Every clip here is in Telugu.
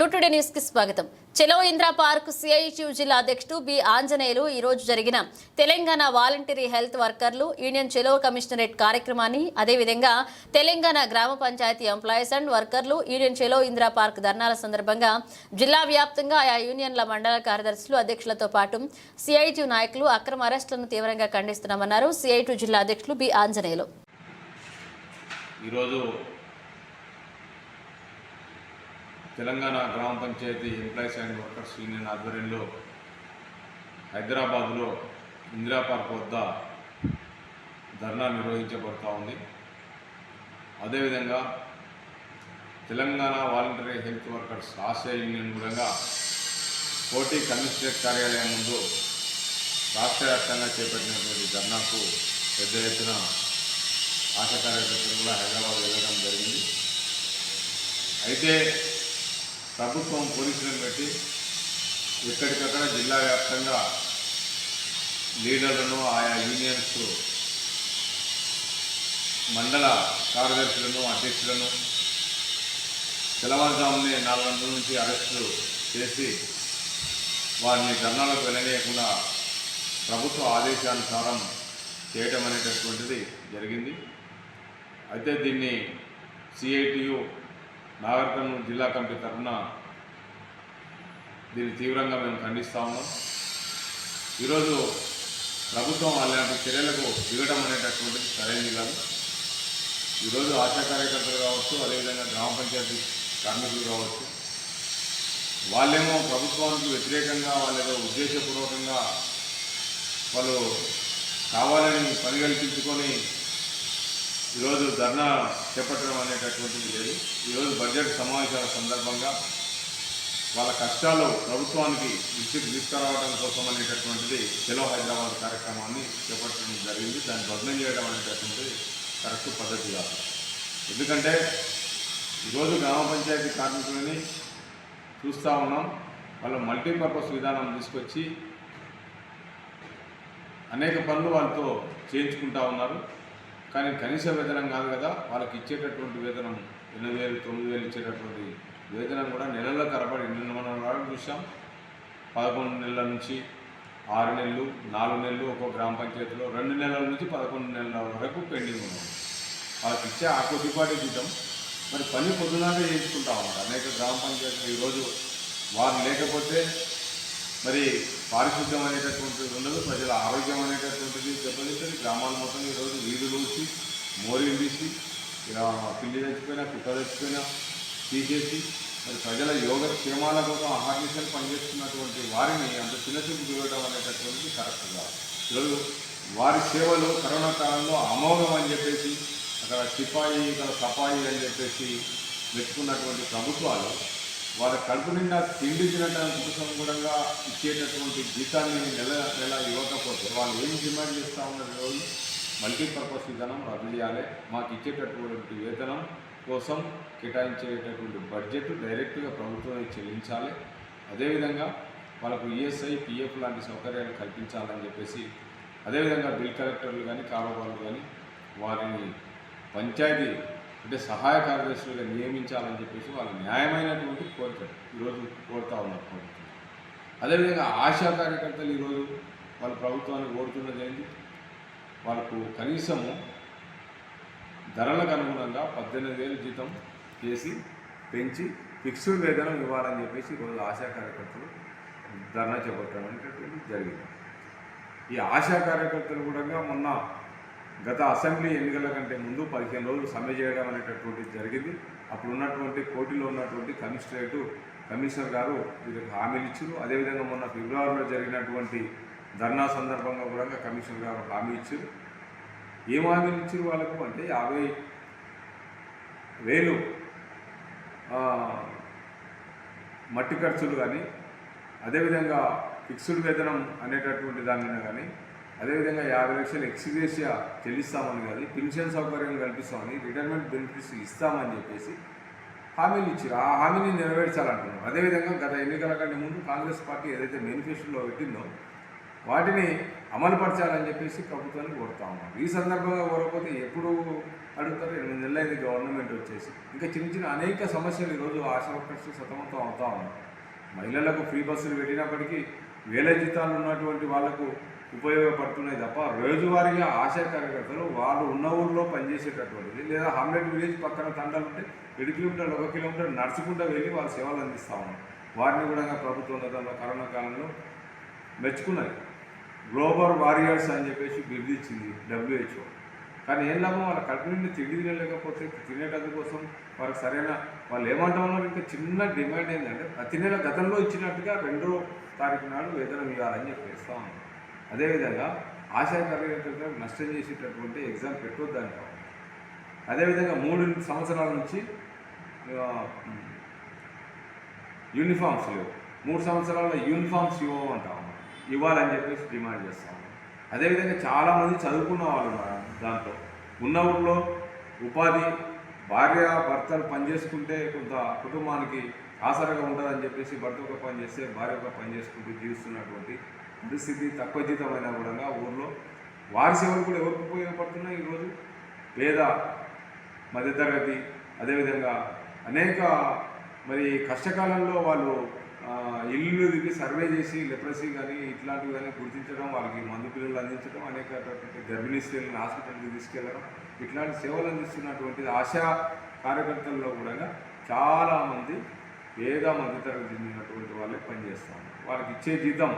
లుటుడే న్యూస్కి స్వాగతం. చెలో ఇంద్రా పార్క్ సిఐటియు జిల్లా అధ్యక్షుడు బి. ఆంజనేయులు ఈరోజు జరిగిన తెలంగాణ వాలంటరీ హెల్త్ వర్కర్లు యూనియన్ చెలో కమిషనరేట్ కార్యక్రమాన్ని అదేవిధంగా తెలంగాణ గ్రామ పంచాయతీ ఎంప్లాయీస్ అండ్ వర్కర్లు యూనియన్ చెలో ఇంద్రా పార్క్ ధర్నాల సందర్భంగా జిల్లా వ్యాప్తంగా ఆయా యూనియన్ల మండల కార్యదర్శులు అధ్యక్షులతో పాటు సిఐటియు నాయకులు అక్రమ అరెస్టులను తీవ్రంగా ఖండిస్తున్నామన్నారు సిఐటియు జిల్లా అధ్యక్షులు బి. ఆంజనేయులు. ఈరోజు తెలంగాణ గ్రామ panchayat employees and workers union ఆధ్వర్యంలో హైదరాబాద్లో ఇందిరా పార్క్ వద్ద ధర్నా నిర్వహించబడుతూ ఉంది. అదేవిధంగా తెలంగాణ వాలంటరీ హెల్త్ వర్కర్స్ ఆసియా యూనియన్ కూడా కోటి కమిషనరేట్ కార్యాలయం ముందు రాష్ట్ర వ్యాప్తంగా చేపట్టినటువంటి ధర్నాకు పెద్ద ఎత్తున ఆశా కార్యకర్తలు కూడా హైదరాబాద్ వెళ్ళడం జరిగింది. అయితే ప్రభుత్వం పోలీసులను పెట్టి ఎక్కడికక్కడ జిల్లా వ్యాప్తంగా లీడర్లను ఆయా యూనియన్స్ మండల కార్యదర్శులను అధ్యక్షులను తెల్లవారుజామునే నాలుగు గంటల నుంచి అరెస్టు చేసి వారిని ధర్నాలకు వెళ్ళనీయకుండా ప్రభుత్వ ఆదేశానుసారం చేయటం అనేటటువంటిది జరిగింది. అయితే దీన్ని సిఐటియు నాగరికర్నూలు జిల్లా కమిటీ తరఫున దీన్ని తీవ్రంగా మేము ఖండిస్తా ఉన్నాం. ఈరోజు ప్రభుత్వం అలాంటి చర్యలకు దిగడం అనేటటువంటిది సరైనది కాదు. ఈరోజు ఆశా కార్యకర్తలు కావచ్చు అదేవిధంగా గ్రామ పంచాయతీ కార్మికులు కావచ్చు వాళ్ళేమో ప్రభుత్వానికి వ్యతిరేకంగా వాళ్ళేదో ఉద్దేశపూర్వకంగా వాళ్ళు కావాలని పని కల్పించుకొని ఈరోజు ధర్నా చేపట్టడం అనేటటువంటిది లేదు. ఈరోజు బడ్జెట్ సమావేశాల సందర్భంగా వాళ్ళ కష్టాలు ప్రభుత్వానికి దృష్టికి తీసుకురావడం కోసం అనేటటువంటిది చెలో హైదరాబాద్ కార్యక్రమాన్ని చేపట్టడం జరిగింది. దాన్ని భగ్నం చేయడం అనేటటువంటిది కరెక్ట్ పద్ధతి కాదు. ఎందుకంటే ఈరోజు గ్రామ పంచాయతీ కార్మికులని చూస్తూ ఉన్నాం. వాళ్ళు మల్టీపర్పస్ విధానం తీసుకొచ్చి అనేక పనులు వాళ్ళతో చేయించుకుంటా ఉన్నారు. కానీ కనీస వేతనం కాదు కదా వాళ్ళకి ఇచ్చేటటువంటి వేతనం ఎనిమిది వేలు తొమ్మిది వేలు ఇచ్చేటటువంటి వేతనం కూడా నెలల్లో తరబడి నిన్న మనం రావడం చూసాం. పదకొండు నెలల నుంచి ఆరు నెలలు నాలుగు నెలలు ఒక్కో గ్రామ పంచాయతీలో రెండు నెలల నుంచి పదకొండు నెలల వరకు పెండింగ్ ఉన్నాం వాళ్ళకి ఇచ్చే ఆ కొద్దిపాటి జీతం మరి పని పొద్దునాకే చేయించుకుంటా ఉన్నారు అనేక గ్రామ పంచాయతీలు ఈరోజు వారు లేకపోతే మరి పారిశుద్ధ్యం అనేటటువంటిది ఉండదు ప్రజల ఆరోగ్యం అనేటటువంటిది దెబ్బతింటుంది. గ్రామాలు మొత్తం ఈరోజు వీధులు వచ్చి మోరీలు తీసి ఇలా పిల్లి తెచ్చిపోయినా కుక్క తెచ్చిపోయినా తీసేసి మరి ప్రజల యోగక్షేమాల కోసం అహర్నిశలు పనిచేస్తున్నటువంటి వారిని అంత చిన్నచూపు చూడటం అనేటటువంటిది కరెక్ట్ కాదు. ఈరోజు వారి సేవలు కరోనా కాలంలో అమోఘం అని చెప్పేసి అక్కడ సిపాయి ఇక్కడ సపాయి అని చెప్పేసి వెతుకున్నటువంటి ప్రభుత్వాలు వారి కడుపు నిండా తిండి తినడానికి కోసం ఇచ్చేటటువంటి జీతాన్ని నెల నెల ఇవ్వకపోతే వాళ్ళు ఏం డిమాండ్ చేస్తూ ఉన్నారు రోజు మల్టీపర్పస్ విధానం రద్దు చేయాలి మాకు ఇచ్చేటటువంటి వేతనం కోసం కేటాయించేటటువంటి బడ్జెట్ డైరెక్ట్గా ప్రభుత్వమే చెల్లించాలి. అదేవిధంగా వాళ్ళకు ఈఎస్ఐ పిఎఫ్ లాంటి సౌకర్యాలు కల్పించాలని చెప్పేసి అదేవిధంగా బిల్ కలెక్టర్లు కానీ కారోబార్లు కానీ వారిని పంచాయతీ అంటే సహాయ కార్యదర్శులుగా నియమించాలని చెప్పేసి వాళ్ళ న్యాయమైనటువంటి కోరిక ఈరోజు కోరుతా ఉన్నారు ప్రభుత్వం. అదేవిధంగా ఆశా కార్యకర్తలు ఈరోజు వాళ్ళ ప్రభుత్వాన్ని కోరుతున్నది ఏంటి? వాళ్ళకు కనీసము ధరలకు అనుగుణంగా పద్దెనిమిది వేలు జీతం చేసి పెంచి ఫిక్స్డ్ వేతనం ఇవ్వాలని చెప్పేసి ఈరోజు ఆశా కార్యకర్తలు ధర్నా చేపట్టడం అనేటటువంటి జరిగింది. ఈ ఆశా కార్యకర్తలు కూడా మొన్న గత అసెంబ్లీ ఎన్నికల కంటే ముందు పదిహేను రోజులు సమ్మె చేయడం అనేటటువంటిది జరిగింది. అప్పుడు ఉన్నటువంటి కోటిలో ఉన్నటువంటి కమిషనరేటు కమిషనర్ గారు వీరికి హామీలు ఇచ్చారు. అదేవిధంగా మొన్న ఫిబ్రవరిలో జరిగినటువంటి ధర్నా సందర్భంగా కూడా కమిషనర్ గారు హామీ ఇచ్చారు. ఏం హామీలు ఇచ్చారు వాళ్ళకు అంటే యాభై వేలు మట్టి ఖర్చులు కానీ అదేవిధంగా ఫిక్స్డ్ వేతనం అనేటటువంటి దానిని కానీ అదేవిధంగా యాభై లక్షలు ఎక్స్గ్రేషియా చెల్లిస్తామని కానీ పెన్షన్ సౌకర్యం కల్పిస్తామని రిటైర్మెంట్ బెనిఫిట్స్ ఇస్తామని చెప్పేసి హామీలు ఇచ్చారు ఆ హామీని నెరవేర్చాలంటున్నారు. అదేవిధంగా గత ఎన్నికల కంటే ముందు కాంగ్రెస్ పార్టీ ఏదైతే మేనిఫెస్టోలో పెట్టిందో వాటిని అమలుపరచాలని చెప్పేసి ప్రభుత్వాన్ని కోరుతా ఉన్నాం. ఈ సందర్భంగా కోరకపోతే ఎప్పుడు అడుగుతారు? ఎనిమిది నెలలు గవర్నమెంట్ వచ్చేసి. ఇంకా చిన్న చిన్న అనేక సమస్యలు ఈరోజు ఆశా వర్కర్స్ సతమతం అవుతా ఉన్నాయి మహిళలకు ఫ్రీ బస్సులు పెట్టినప్పటికీ వేల జీతాలు ఉన్నటువంటి వాళ్ళకు ఉపయోగపడుతున్నాయి తప్ప రోజువారీగా ఆశా కార్యకర్తలు వాళ్ళు ఉన్న ఊళ్ళో పనిచేసేటటువంటిది లేదా హండ్రెడ్ విలేజ్ పక్కన తండాలు ఉంటే ఏడు కిలోమీటర్లు ఒక కిలోమీటర్ నడుచుకుంటూ వెళ్ళి వాళ్ళ సేవలు అందిస్తూ ఉన్నారు. వారిని కూడా ప్రభుత్వం గతంలో కరోనా కాలంలో మెచ్చుకున్నది గ్లోబల్ వారియర్స్ అని చెప్పేసి బిరుదిచ్చింది డబ్ల్యూహెచ్ఓ. కానీ ఏం లాభం? వాళ్ళ కడుపు నుండి తిండి తినలేకపోతే తినేటందు కోసం వాళ్ళకి సరైన వాళ్ళు ఏమంటామన్నారు ఇంకా చిన్న డిమాండ్ ఏంటంటే ప్రతి నెల గతంలో ఇచ్చినట్టుగా రెండో తారీఖు నాడు వేతనం ఇవ్వాలని చెప్పేస్తా ఉన్నాం అదేవిధంగా ఆశా కార్యకర్తలకు నష్టం చేసేటటువంటి ఎగ్జామ్ పెట్టొద్దు అంటాం అదేవిధంగా మూడు సంవత్సరాల నుంచి యూనిఫామ్స్ లేవు. మూడు సంవత్సరాల యూనిఫామ్స్ అంటాము ఇవ్వాలని చెప్పేసి డిమాండ్ చేస్తాము అదేవిధంగా చాలామంది చదువుకున్న వాళ్ళు ఉన్నారు దాంట్లో. ఉన్న ఊళ్ళో ఉపాధి భార్య భర్తలు పనిచేసుకుంటే కొంత కుటుంబానికి ఆసరగా ఉండదని చెప్పేసి భర్త ఒక పని చేస్తే భార్య ఒక పని చేసుకుంటూ జీవిస్తున్నటువంటి దుస్థితి తక్కువ జీతమైన కూడా ఊళ్ళో వారి సేవలు కూడా ఎవరికి ఉపయోగపడుతున్నాయి ఈరోజు? పేద మధ్యతరగతి అదేవిధంగా అనేక మరి కష్టకాలంలో వాళ్ళు ఇల్లు దిగి సర్వే చేసి లెప్రసీ కానీ ఇట్లాంటివి కానీ గుర్తించడం వాళ్ళకి మందు పిల్లలు అందించడం అనేక గర్భిణీ స్త్రీలను హాస్పిటల్కి తీసుకెళ్ళడం ఇట్లాంటి సేవలు అందిస్తున్నటువంటి ఆశా కార్యకర్తల్లో కూడా చాలామంది పేద మధ్యతరగతి చెందినటువంటి వాళ్ళే పనిచేస్తాం వాళ్ళకి ఇచ్చే జీతం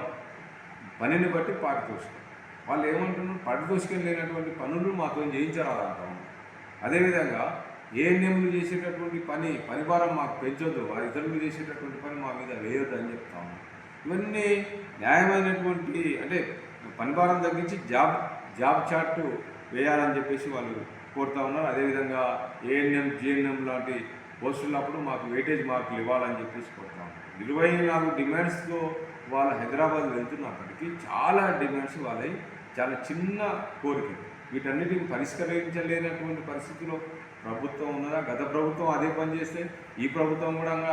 పనిని బట్టి పారితోషికం వాళ్ళు ఏమంటున్నారు? పారితోషికం లేనటువంటి పనులు మాతో చేయించరాదంటాం అదేవిధంగా ఏ చేసేటటువంటి పని పని భారం మాకు పెంచొద్దు. ఆ ఇతరులు చేసేటటువంటి పని మా మీద వేయొద్దు అని చెప్తాము ఇవన్నీ న్యాయమైనటువంటి అంటే పని భారం తగ్గించి జాబ్ జాబ్ చార్ట్ వేయాలని చెప్పేసి వాళ్ళు కోరుతా ఉన్నారు. అదేవిధంగా ఏఎన్ఎం జిఎన్ఎం లాంటి పోస్టులప్పుడు మాకు వెయిటేజ్ మార్కులు ఇవ్వాలని చెప్పేసి కోరుతాం ఇరవై నాలుగు డిమాండ్స్తో వాళ్ళు హైదరాబాద్ వెళ్తున్నప్పటికీ చాలా డిమాండ్స్ వాళ్ళవి చాలా చిన్న కోరిక. వీటన్నిటిని పరిష్కరించలేనటువంటి పరిస్థితిలో ప్రభుత్వం ఉన్నదా? గత ప్రభుత్వం అదే పని చేస్తే ఈ ప్రభుత్వం కూడా అదే